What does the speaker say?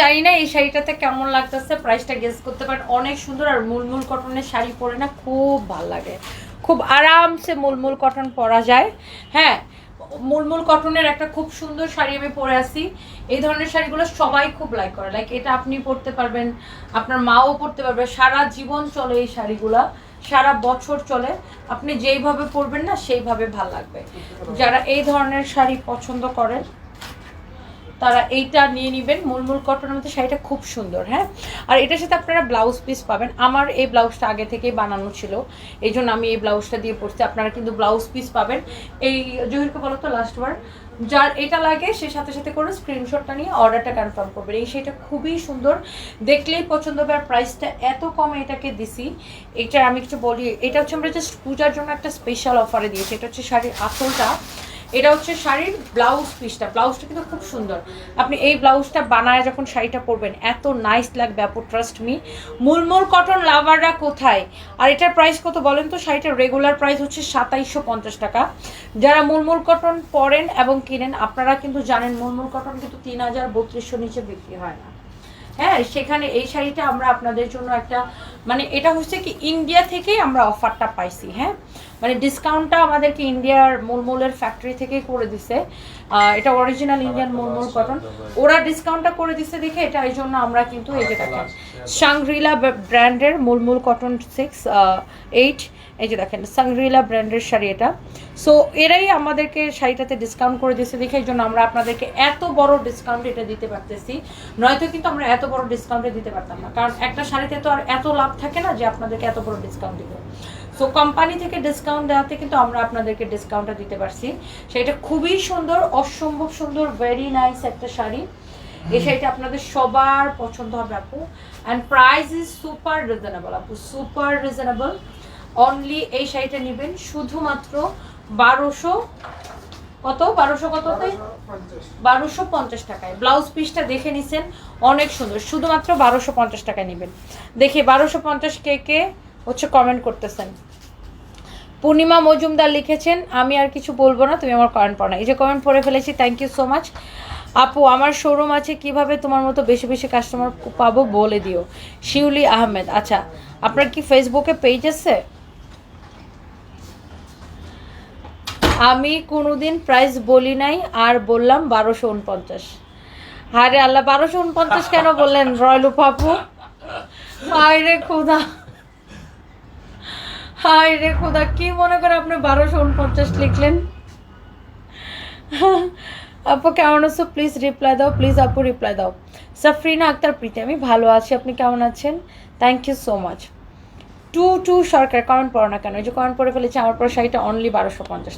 জানি না, এই শাড়িটাতে কেমন লাগতেছে প্রাইসটা গেস করতে পারেন। অনেক সুন্দর আর মুলমুল কটনের শাড়ি পরে না খুব ভালো লাগে। খুব আরামসে মুলমুল কটন পরা যায়। হ্যাঁ মুলমুল কটনের একটা খুব সুন্দর শাড়ি আমি পরে আসি এই ধরনের শাড়িগুলো সবাই খুব লাইক করে। লাইক এটা আপনি পরতে পারবেন, আপনার মাও পরতে পারবে। সারা জীবন চলে এই শাড়িগুলা, সারা বছর চলে। আপনি যেইভাবে পরবেন না, সেইভাবে ভালো লাগবে। যারা এই ধরনের শাড়ি পছন্দ করেন তারা এইটা নিয়ে নেবেন। মুলমুল কটনের মধ্যে শাড়িটা খুব সুন্দর হ্যাঁ? আর এটার সাথে আপনারা ব্লাউজ পিস পাবেন। আমার এই ব্লাউজটা আগে থেকেই বানানো ছিল। এই জন্য আমি এই ব্লাউজটা দিয়ে পড়ছি আপনারা কিন্তু ব্লাউজ পিস পাবেন। এই জহিরকে বলো তো লাস্ট বার যার এটা লাগে, সে সাথে সাথে করে স্ক্রিনশটটা নিয়ে অর্ডারটা কনফার্ম করবেন। এই শাড়িটা খুবই সুন্দর। দেখলেই পছন্দ হবে। আর প্রাইসটা এত কমে এটাকে দিছি। এটা আমি কিছু বলি, এটা হচ্ছে আমরা জাস্ট পূজার জন্য একটা স্পেশাল অফারে দিয়েছি। এটা হচ্ছে শাড়ির আসলটা এটা হচ্ছে শাড়ির ব্লাউজ পিসটা। ব্লাউজটা কিন্তু খুব সুন্দর। আপনি এই ব্লাউজটা বানায় যখন শাড়িটা পরবেন, এত নাইস লাগবে, আপু ট্রাস্ট মি মুলমুল কটন লাভাররা কোথায়? আর এটার প্রাইস কত বলেন তো? শাড়িটার রেগুলার প্রাইস হচ্ছে সাতাইশশো পঞ্চাশ টাকা। যারা মুলমুল কটন পরেন এবং কিনেন, আপনারা কিন্তু জানেন মুলমুল কটন কিন্তু তিন হাজার বত্রিশশো নিচে বিক্রি হয় না। হ্যাঁ সেখানে এই শাড়িটা আমরা আপনাদের জন্য একটা মানে এটা হচ্ছে কি ইন্ডিয়া থেকেই আমরা অফারটা পাইছি হ্যাঁ? মানে ডিসকাউন্টটা আমাদেরকে ইন্ডিয়ার মূলমূলের ফ্যাক্টরি থেকে করে দিছে। এটা অরিজিনাল ইন্ডিয়ান মূলমূল কটন ওরা ডিসকাউন্টটা করে দিছে দেখে এটা এই জন্য আমরা কিন্তু এই যে দেখেন সাংরিলা ব্র্যান্ডের মূলমূল কটন সিক্স এইট এই যে দেখেন সাংরিলা ব্র্যান্ডের শাড়ি এটা। সো এরাই আমাদেরকে শাড়িটাতে ডিসকাউন্ট করে দিয়েছে। দেখে এই জন্য আমরা আপনাদেরকে এত বড় ডিসকাউন্ট এটা দিতে পারতেছি। নয়তো কিন্তু আমরা এত বড় ডিসকাউন্টে দিতে পারতাম না। কারণ একটা শাড়িতে তো আর এত লাভ থাকে না যে আপনাদেরকে এত বড় ডিসকাউন্ট দিব। সো কোম্পানি থেকে ডিসকাউন্ট দেওয়াতে কিন্তু আমরা আপনাদেরকে ডিসকাউন্টটা দিতে পারছি। সেটা খুবই সুন্দর, অসম্ভব সুন্দর ভেরি নাইস একটা শাড়ি। এই শাড়িটা আপনাদের সবার পছন্দ হবে আপু। And price is super reasonable আপু সুপার রিজনেবল অনলি এই শাড়িটা নেবেন, শুধুমাত্র বারোশো কত? বারোশো কততে বারোশো পঞ্চাশ টাকায়। ব্লাউজ পিসটা দেখে নিছেন, অনেক সুন্দর। শুধুমাত্র বারোশো পঞ্চাশ টাকায় নেবেন। দেখি বারোশো পঞ্চাশ কে কে হচ্ছে কমেন্ট করতেছেন। পূর্ণিমা মজুমদার লিখেছেন, আমি আর কিছু বলব না, তুমি আমার কমেন্ট পড়ো না। এই যে কমেন্ট পড়ে ফেলেছি থ্যাংক ইউ সো মাচ আপু, আমার শোরুম আছে, কীভাবে তোমার মতো বেশি বেশি কাস্টমার পাবো বলে দিও। শিউলি আহমেদ আচ্ছা আপনার কি ফেসবুকে পেজ আছে? আমি কোনোদিন প্রাইস বলি নাই, আর বললাম বারোশো উনপঞ্চাশ হারে আল্লাহ, বারোশো উনপঞ্চাশ কেন বললেন রয়্যাল পাপু হায় রে খোদা। হায় রে খোদা, কি মনে করে আপনি বারোশো উনপঞ্চাশ লিখলেন? আপু, কেমন আছো? প্লিজ রিপ্লাই দাও প্লিজ আপু রিপ্লাই দাও। সাফরিনা আক্তার প্রীতি, আমি ভালো আছি, আপনি কেমন আছেন? Thank you so much Tutu Sarkar, comment পড়ো না কেন? এই যে কমেন্ট পড়ে ফেলেছে, আমার পর শাড়িটা অনলি বারোশো পঞ্চাশ।